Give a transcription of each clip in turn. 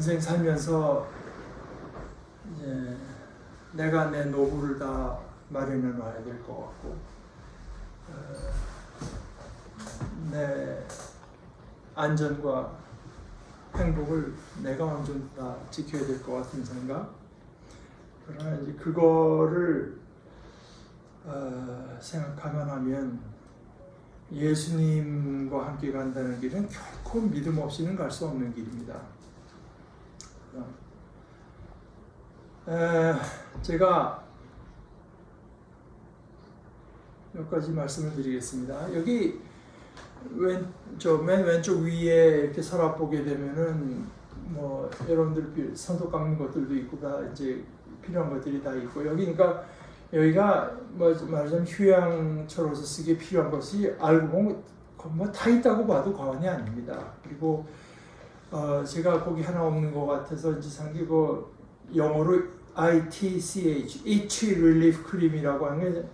인생 살면서 이제 내가 내 노후를 다 마련해 놔야 될 것 같고 어, 내 안전과 행복을 내가 완전 다 지켜야 될 것 같은 생각 그러나 이제 그거를 어, 생각하면 하면 예수님과 함께 간다는 길은 결코 믿음 없이는 갈 수 없는 길입니다. 에, 제가 몇 가지 말씀을 드리겠습니다. 여기 왼 저맨 왼쪽 위에 이렇게 서랍 보게 되면은 뭐 여러분들 손톱 깎는 것들도 있고 다 이제 필요한 것들이 다 있고 여기 그러니까 여기가 뭐 말하자면 휴양처로서 쓰기에 필요한 것이 알고 보면 뭐 다 있다고 봐도 과언이 아닙니다. 그리고 어 제가 거기 하나 없는 것 같아서 이제 상기고 영어로 ITCH, Itch Relief Cream이라고 하는 게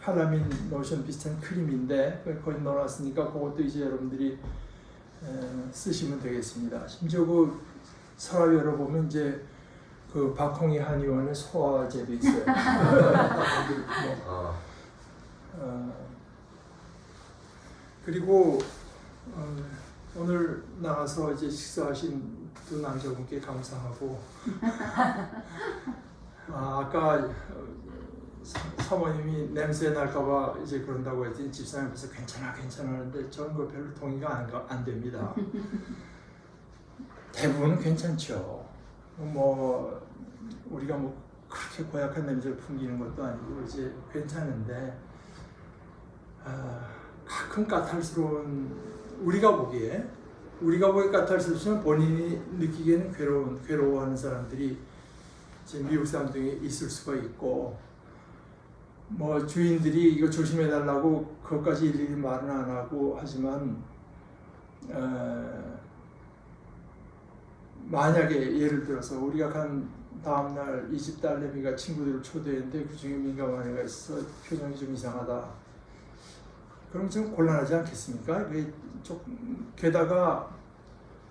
칼라민 로션 비슷한 크림인데 거기 넣어놨으니까 그것도 이제 여러분들이 에, 쓰시면 되겠습니다. 심지어 그 서랍 열어보면 이제 그 박홍희 한의원의 소화제도 있어요. 뭐, 아, 어, 그리고 어, 오늘 나가서 이제 식사하신 두 남자분께 감사하고 아, 아까 어, 사- 사모님이 냄새 날까봐 이제 그런다고 했더니 집사님께서 괜찮아 괜찮아 하는데 저는 그 별로 동의가 안, 가- 안 됩니다. 대부분 괜찮죠. 뭐 우리가 뭐 그렇게 고약한 냄새를 풍기는 것도 아니고 이제 괜찮은데 아, 가끔 까탈스러운 우리가 보기에 우리가 보기에 까탈스럽지만 본인이 느끼기에는 괴로운 괴로워하는 사람들이 이제 미국 사람 중에 있을 수가 있고 뭐 주인들이 이거 조심해 달라고 그것까지 일일이 말은 안 하고 하지만 어, 만약에 예를 들어서 우리가 간 다음날 이 집 딸내미가 친구들을 초대했는데 그 중에 민감한 애가 있어 표정이 좀 이상하다. 그럼 좀 곤란하지 않겠습니까? 게다가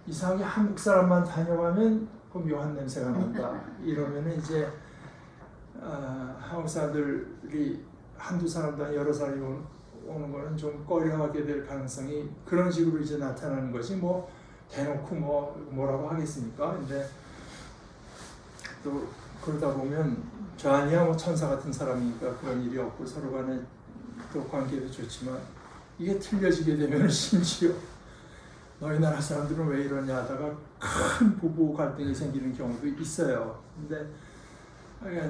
이상하게 한국 사람만 다녀가면 그 묘한 냄새가 난다. 이러면은 이제 아, 한국 사람들이 한두 사람도 아니고 여러 사람이 오는, 오는 거는 좀 꺼려하게 될 가능성이 그런 식으로 이제 나타나는 것이 뭐 대놓고 뭐 뭐라고 하겠습니까? 근데 또 그러다 보면 저 아니야 뭐 천사 같은 사람이니까 그런 일이 없고 서로 간에 또 관계도 좋지만 이게 틀려지게 되면 심지어 너희 나라 사람들은 왜 이러냐 하다가 큰 부부 갈등이 생기는 경우도 있어요. 근데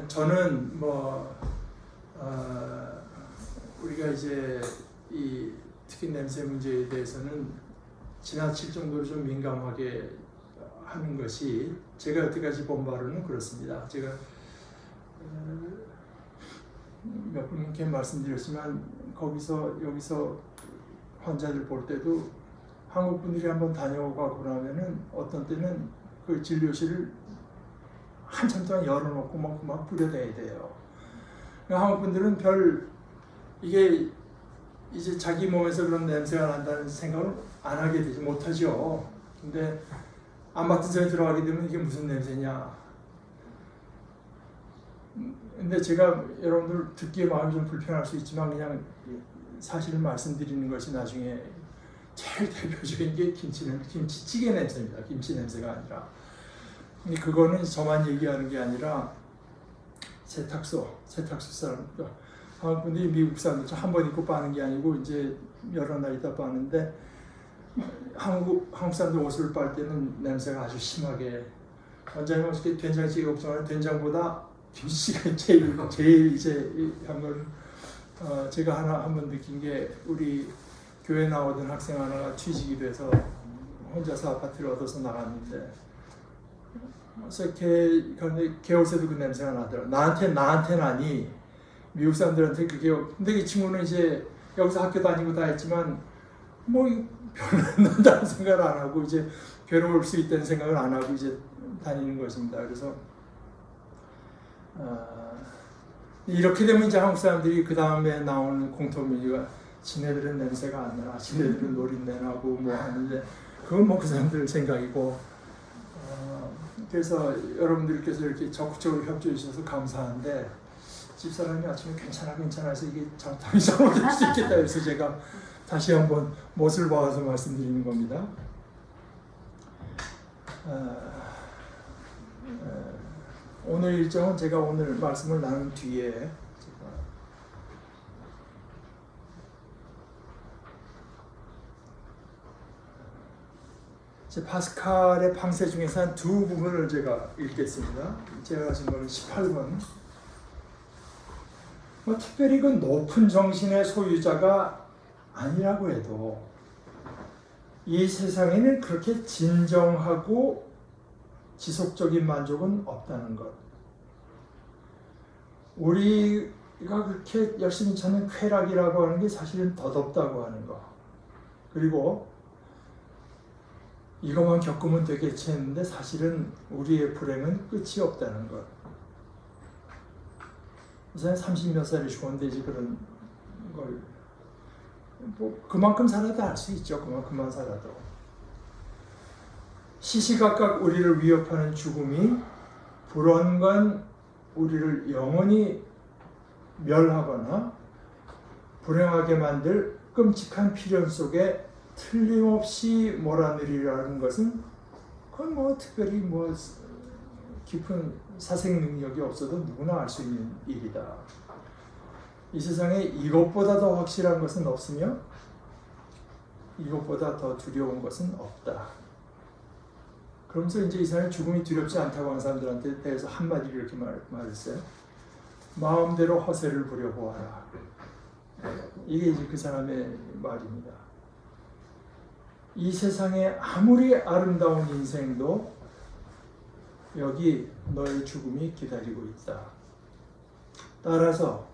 저는 뭐 어, 우리가 이제 이 특히 냄새 문제에 대해서는 지나칠 정도로 좀 민감하게 하는 것이 제가 여태까지 본 바로는 그렇습니다. 제가 어, 몇 분께 말씀드렸지만 거기서 여기서 환자들 볼 때도 한국 분들이 한번 다녀오고 그러면은 어떤 때는 그 진료실을 한참 동안 열어놓고 막, 막 뿌려대야 돼요. 그러니까 한국 분들은 별 이게 이제 자기 몸에서 그런 냄새가 난다는 생각을 안 하게 되지 못하죠. 근데 안 맡은 사람이 들어가게 되면 이게 무슨 냄새냐. 음, 근데 제가 여러분들 듣기에 마음이 좀 불편할 수 있지만 그냥 사실을 말씀드리는 것이 나중에 제일 대표적인 게 김치 냄 김치찌개 냄새입니다. 김치 냄새가 아니라. 근데 그거는 저만 얘기하는 게 아니라 세탁소, 세탁소 사람, 한국 분들이 미국 사람들 한 번 입고 빠는 게 아니고 이제 여러 날 있다 빠는데 한국 한국 사람들 옷을 빨 때는 냄새가 아주 심하게 원장님 어떻게 된장찌개 걱정하는 된장보다 김치가 제일 제일 이제 한건 어, 제가 하나 한번 느낀 게 우리 교회 나오던 학생 하나가 취직이 돼서 혼자서 아파트를 얻어서 나갔는데 그래서 걔 근데 개월새도 그 냄새가 나더라. 나한테 나한테는 아니 미국 사람들한테 그게 근데 이 친구는 이제 여기서 학교 다니고 다 했지만 뭐 별로 난다는 생각을 안 하고 이제 괴로울 수 있다는 생각을 안 하고 이제 다니는 것입니다. 그래서 아, 이렇게 되면 이제 한국 사람들이 그 다음에 나오는 공통민의가 지네들은 냄새가 안 나, 지네들은 노린내 나고 뭐 하는데 그건 뭐 그 사람들 생각이고 어, 어, 그래서 여러분들께서 이렇게 적극적으로 협조해 주셔서 감사한데 집사람이 아침에 괜찮아 괜찮아 해서 이게 잘못하면 잘못될 수 있겠다 그래서 제가 다시 한번 못을 박아서 말씀드리는 겁니다. 어, 어, 오늘 일정은 제가 오늘 말씀을 나눈 뒤에 제가 제 파스칼의 방세 중에서 한 두 부분을 제가 읽겠습니다. 제가 가진 거는 18번. 뭐 특별히 그 높은 정신의 소유자가 아니라고 해도 이 세상에는 그렇게 진정하고 지속적인 만족은 없다는 것. 우리가 그렇게 열심히 찾는 쾌락이라고 하는 게 사실은 덧없다고 하는 것. 그리고 이것만 겪으면 되겠지 했는데 사실은 우리의 불행은 끝이 없다는 것. 이제 30몇 살이 죽었는데 그런 걸, 뭐, 그만큼 살아도 알 수 있죠. 그만큼만 살아도. 시시각각 우리를 위협하는 죽음이 불언간 우리를 영원히 멸하거나 불행하게 만들 끔찍한 필연 속에 틀림없이 몰아내리라는 것은 그건 뭐 특별히 뭐 깊은 사생 능력이 없어도 누구나 알 수 있는 일이다. 이 세상에 이것보다 더 확실한 것은 없으며 이것보다 더 두려운 것은 없다. 그러면서 이제 이 사람이 죽음이 두렵지 않다고 하는 사람들한테 대해서 한마디로 이렇게 말, 말했어요. 마음대로 허세를 부려보아라. 이게 이제 그 사람의 말입니다. 이 세상에 아무리 아름다운 인생도 여기 너의 죽음이 기다리고 있다. 따라서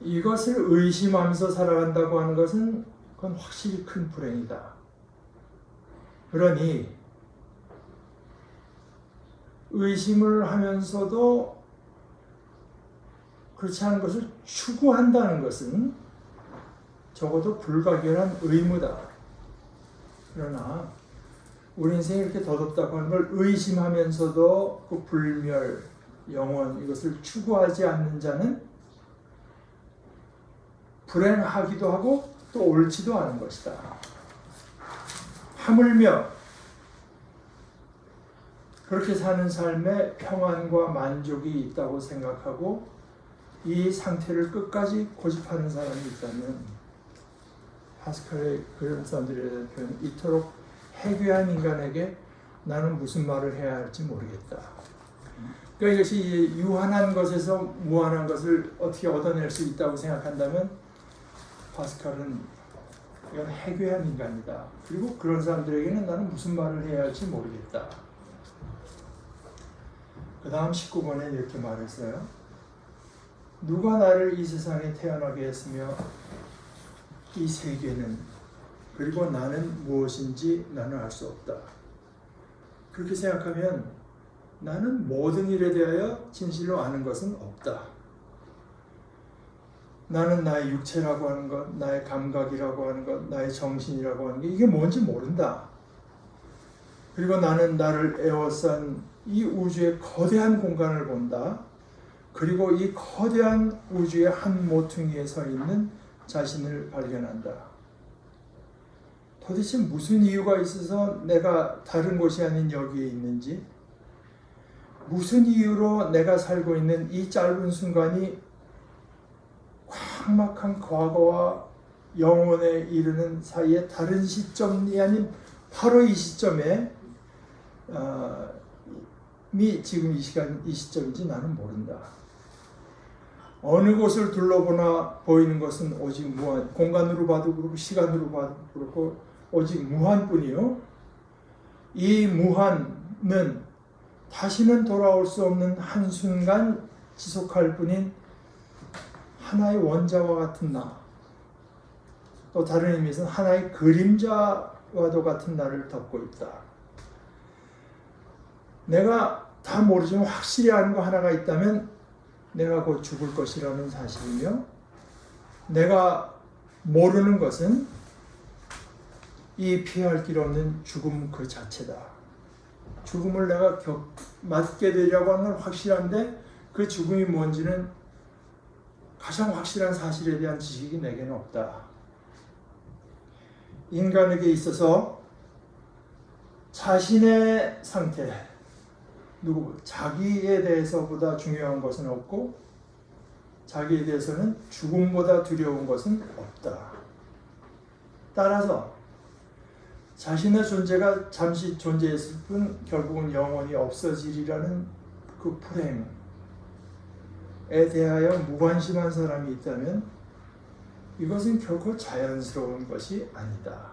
이것을 의심하면서 살아간다고 하는 것은 그건 확실히 큰 불행이다. 그러니 의심을 하면서도 그렇지 않은 것을 추구한다는 것은 적어도 불가결한 의무다. 그러나 우리 인생이 이렇게 더덥다고 하는 걸 의심하면서도 그 불멸, 영원 이것을 추구하지 않는 자는 불행하기도 하고 또 옳지도 않은 것이다. 하물며 그렇게 사는 삶에 평안과 만족이 있다고 생각하고 이 상태를 끝까지 고집하는 사람이 있다면 파스칼의 그런 사람들에 대한 표현 이토록 해괴한 인간에게 나는 무슨 말을 해야 할지 모르겠다. 그러니까 이것이 유한한 것에서 무한한 것을 어떻게 얻어낼 수 있다고 생각한다면 파스칼은 이건 해괴한 인간이다. 그리고 그런 사람들에게는 나는 무슨 말을 해야 할지 모르겠다. 그 다음 19번에 이렇게 말했어요. 누가 나를 이 세상에 태어나게 했으며 이 세계는 그리고 나는 무엇인지 나는 알 수 없다. 그렇게 생각하면 나는 모든 일에 대하여 진실로 아는 것은 없다. 나는 나의 육체라고 하는 것, 나의 감각이라고 하는 것, 나의 정신이라고 하는 게 이게 뭔지 모른다. 그리고 나는 나를 에워싼 이 우주의 거대한 공간을 본다. 그리고 이 거대한 우주의 한 모퉁이에 서 있는 자신을 발견한다. 도대체 무슨 이유가 있어서 내가 다른 곳이 아닌 여기에 있는지, 무슨 이유로 내가 살고 있는 이 짧은 순간이 광막한 과거와 영원에 이르는 사이에 다른 시점이 아닌 바로 이 시점에 어, 미 지금 이 시간 이 시점인지 나는 모른다. 어느 곳을 둘러보나 보이는 것은 오직 무한 공간으로 봐도 그렇고 시간으로 봐도 그렇고 오직 무한뿐이요. 이 무한은 다시는 돌아올 수 없는 한 순간 지속할 뿐인 하나의 원자와 같은 나. 또 다른 의미에서는 하나의 그림자와도 같은 나를 덮고 있다. 내가 다 모르지만 확실히 아는 거 하나가 있다면 내가 곧 죽을 것이라는 사실이며 내가 모르는 것은 이 피할 길 없는 죽음 그 자체다. 죽음을 내가 겪, 맞게 되려고 하는 건 확실한데 그 죽음이 뭔지는 가장 확실한 사실에 대한 지식이 내게는 없다. 인간에게 있어서 자신의 상태, 누구, 자기에 대해서보다 중요한 것은 없고 자기에 대해서는 죽음보다 두려운 것은 없다. 따라서 자신의 존재가 잠시 존재했을 뿐 결국은 영원히 없어지리라는 그 프레임에 대하여 무관심한 사람이 있다면 이것은 결코 자연스러운 것이 아니다.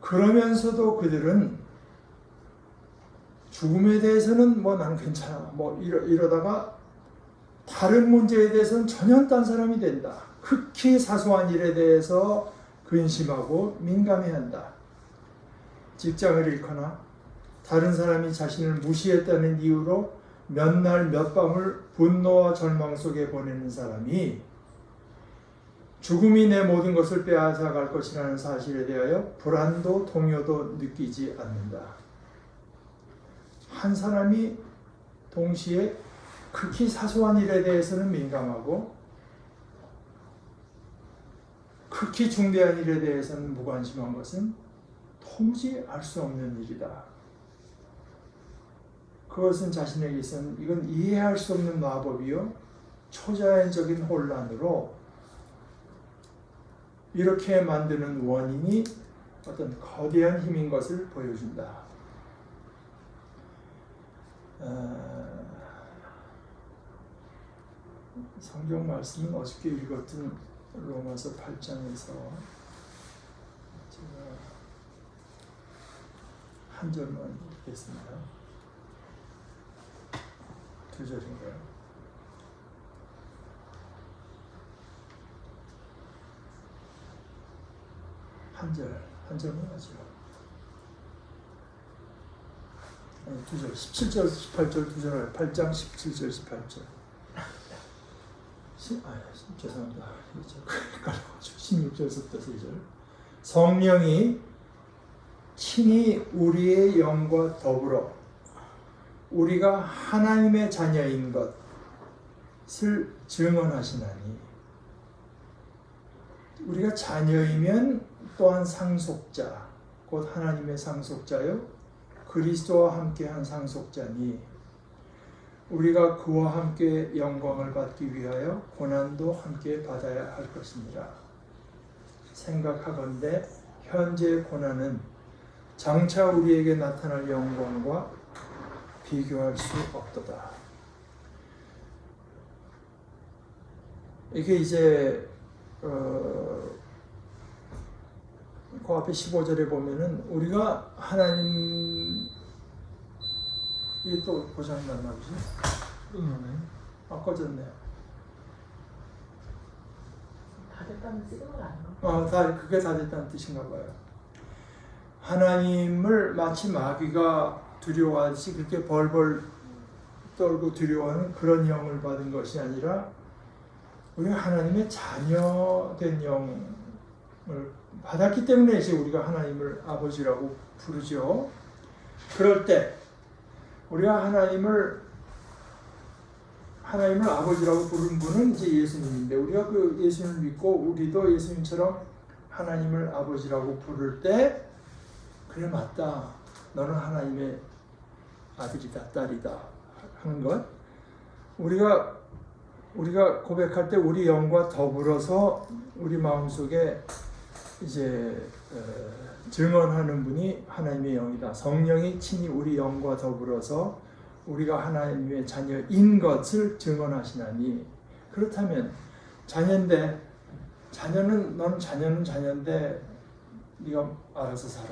그러면서도 그들은 죽음에 대해서는 뭐난 괜찮아 뭐 이러, 이러다가 다른 문제에 대해서는 전혀 딴 사람이 된다. 극히 사소한 일에 대해서 근심하고 민감해 한다. 직장을 잃거나 다른 사람이 자신을 무시했다는 이유로 몇 날 몇 밤을 분노와 절망 속에 보내는 사람이 죽음이 내 모든 것을 빼앗아갈 것이라는 사실에 대하여 불안도 동요도 느끼지 않는다. 한 사람이 동시에 극히 사소한 일에 대해서는 민감하고 극히 중대한 일에 대해서는 무관심한 것은 도무지 알 수 없는 일이다. 그것은 자신에게 있어는 이건 이해할 수 없는 마법이요 초자연적인 혼란으로 이렇게 만드는 원인이 어떤 거대한 힘인 것을 보여준다. 어, 성경 말씀은 어저께 읽었던 로마서 8장에서 제가 한 절만 읽겠습니다. 두 절인가요? 한 절, 한 절만 하죠. 아니, 두 절, 17절, 18절 두 절, 8장 17절, 18절. 시, 아, 죄송합니다. 이제 헷갈려가지고 16절부터 3절. 성령이 친히 우리의 영과 더불어 우리가 하나님의 자녀인 것을 증언하시나니 우리가 자녀이면 또한 상속자 곧 하나님의 상속자요 그리스도와 함께한 상속자니 우리가 그와 함께 영광을 받기 위하여 고난도 함께 받아야 할 것입니다. 생각하건대 현재의 고난은 장차 우리에게 나타날 영광과 비교할 수 없도다. 이게 이제 어, 그 앞에 15절에 보면은 우리가 하나님 이게 또 고장났나 보지? 응. 아 꺼졌네. 다 됐다는 시그널 아닌가? 어, 다 그게 다 됐다는 뜻인가 봐요. 하나님을 마치 마귀가 두려워하듯이 그렇게 벌벌 떨고 두려워하는 그런 영을 받은 것이 아니라 우리가 하나님의 자녀된 영을 받았기 때문에 이제 우리가 하나님을 아버지라고 부르죠. 그럴 때 우리가 하나님을 하나님을 아버지라고 부르는 분은 이제 예수님인데 우리가 그 예수님을 믿고 우리도 예수님처럼 하나님을 아버지라고 부를 때 그래 맞다. 너는 하나님의 아들이다 딸이다 하는 것. 우리가 우리가 고백할 때 우리 영과 더불어서 우리 마음속에 이제 어, 증언하는 분이 하나님의 영이다. 성령이 친히 우리 영과 더불어서 우리가 하나님의 자녀인 것을 증언하시나니 그렇다면 자녀인데 자녀는 넌 자녀는 자녀인데 네가 알아서 살아.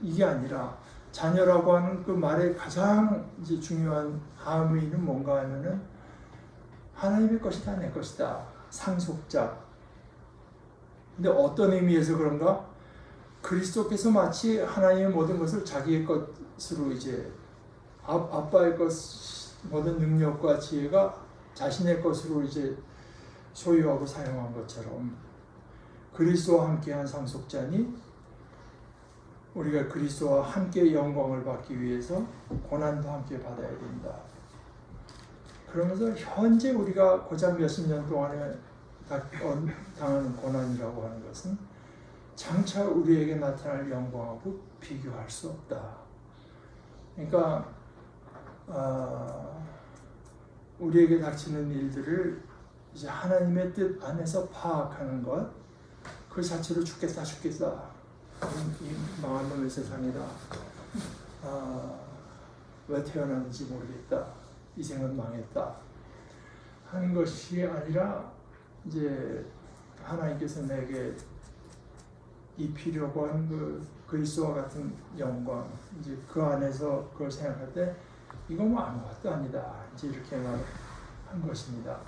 이게 아니라 자녀라고 하는 그 말의 가장 이제 중요한 함의는 뭔가 하면은 하나님의 것이다 내 것이다 상속자. 근데 어떤 의미에서 그런가? 그리스도께서 마치 하나님의 모든 것을 자기의 것으로 이제 아, 아빠의 것 모든 능력과 지혜가 자신의 것으로 이제 소유하고 사용한 것처럼 그리스도와 함께한 상속자니 우리가 그리스도와 함께 영광을 받기 위해서 고난도 함께 받아야 된다. 그러면서 현재 우리가 고작 몇십 년 동안에 다- 어, 당하는 고난이라고 하는 것은 장차 우리에게 나타날 영광하고 비교할 수 없다. 그러니까 아, 우리에게 닥치는 일들을 이제 하나님의 뜻 안에서 파악하는 것, 그 자체로 죽겠다 죽겠다 이, 이 망한 놈의 세상이다. 아, 왜 태어났는지 모르겠다. 이 생은 망했다. 하는 것이 아니라 이제 하나님께서 내게 입히려고 한 그 그리스도와 같은 영광 이제 그 안에서 그걸 생각할 때 이거 뭐 아무것도 아니다 이제 이렇게 말한 것입니다.